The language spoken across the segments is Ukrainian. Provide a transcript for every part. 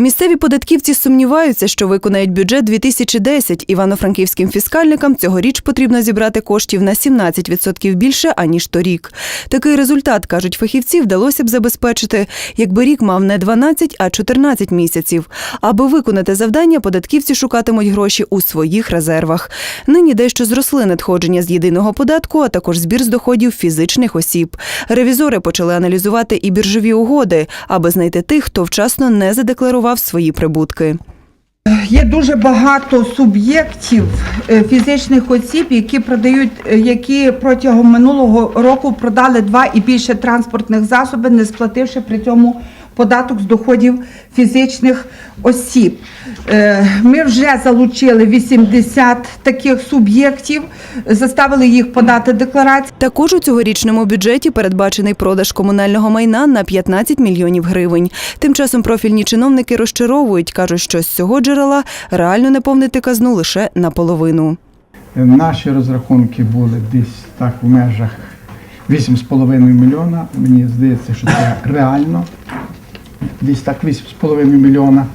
Місцеві податківці сумніваються, що виконають бюджет 2010. Івано-франківським фіскальникам цьогоріч потрібно зібрати коштів на 17% більше, аніж торік. Такий результат, кажуть фахівці, вдалося б забезпечити, якби рік мав не 12, а 14 місяців. Аби виконати завдання, податківці шукатимуть гроші у своїх резервах. Нині дещо зросли надходження з єдиного податку, а також збір з доходів фізичних осіб. Ревізори почали аналізувати і біржові угоди, аби знайти тих, хто вчасно не задекларував свої прибутки. Є дуже багато суб'єктів е, фізичних осіб, які продають, е, які протягом минулого року продали два і більше транспортних засобів, не сплативши при цьому податок з доходів фізичних осіб. Е, Ми вже залучили 80 таких суб'єктів, заставили їх подати декларації. Також у цьогорічному бюджеті передбачений продаж комунального майна на 15 мільйонів гривень. Тим часом профільні чиновники розчаровують, кажуть, що з цього джерела реально наповнити казну лише наполовину. Наші розрахунки були десь так в межах 8,5 мільйона. Мені здається, що це реально. Десь так 8,5 мільйона.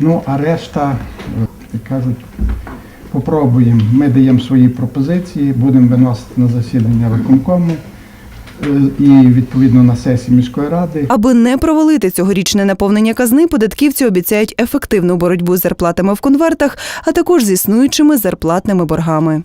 Ну, а решта, як кажуть, попробуємо. Ми даємо свої пропозиції, будемо виносити на засідання виконкому е, і відповідно на сесії міської ради. Аби не провалити цьогорічне наповнення казни, податківці обіцяють ефективну боротьбу з зарплатами в конвертах, а також з існуючими зарплатними боргами.